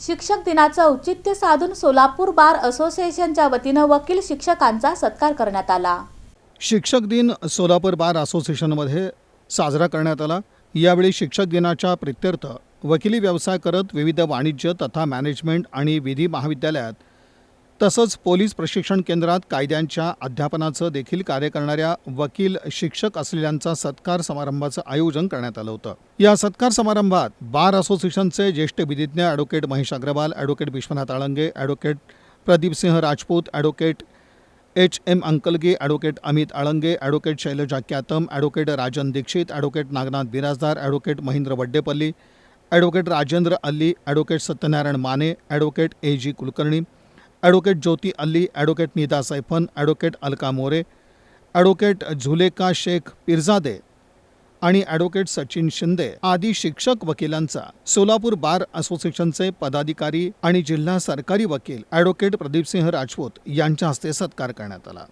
शिक्षक दिनाचं औचित्य साधून सोलापूर बार असोसिएशनच्या वतीनं वकील शिक्षकांचा सत्कार करण्यात आला. शिक्षक दिन सोलापूर बार असोसिएशनमध्ये साजरा करण्यात आला. यावेळी शिक्षक दिनाच्या प्रित्यर्थ वकिली व्यवसाय करत विविध वाणिज्य तथा मॅनेजमेंट आणि विधी महाविद्यालयात तसंच पोलीस प्रशिक्षण केंद्रात कायद्यांच्या अध्यापनाचं देखील कार्य करणाऱ्या वकील शिक्षक असलेल्यांचा सत्कार समारंभाचं आयोजन करण्यात आलं होतं. या सत्कार समारंभात बार असोसिएशनचे ज्येष्ठ विधिज्ञ advocate Mahesh Agarwal advocate Vishwanath Alange advocate Pradeepsinh Rajput advocate H M Ankalage advocate Amit Alange advocate Shailaja Kyatam advocate Rajan Dixit advocate Nagnath Birajdar advocate Mahendra Vaddepalli advocate Rajendra Alli advocate Satyanarayan Mane advocate A G Kulkarni advocate Jyoti Alli advocate Nida Saifan advocate Alka More advocate Zuleka Shaikh Pirjade आणि advocate Sachin Shinde आदी शिक्षक वकिलांचा सोलापूर बार असोसिएशनचे पदाधिकारी आणि जिल्हा सरकारी वकील ॲडव्होकेट प्रदीपसिंह राजपूत यांच्या हस्ते सत्कार करण्यात आला.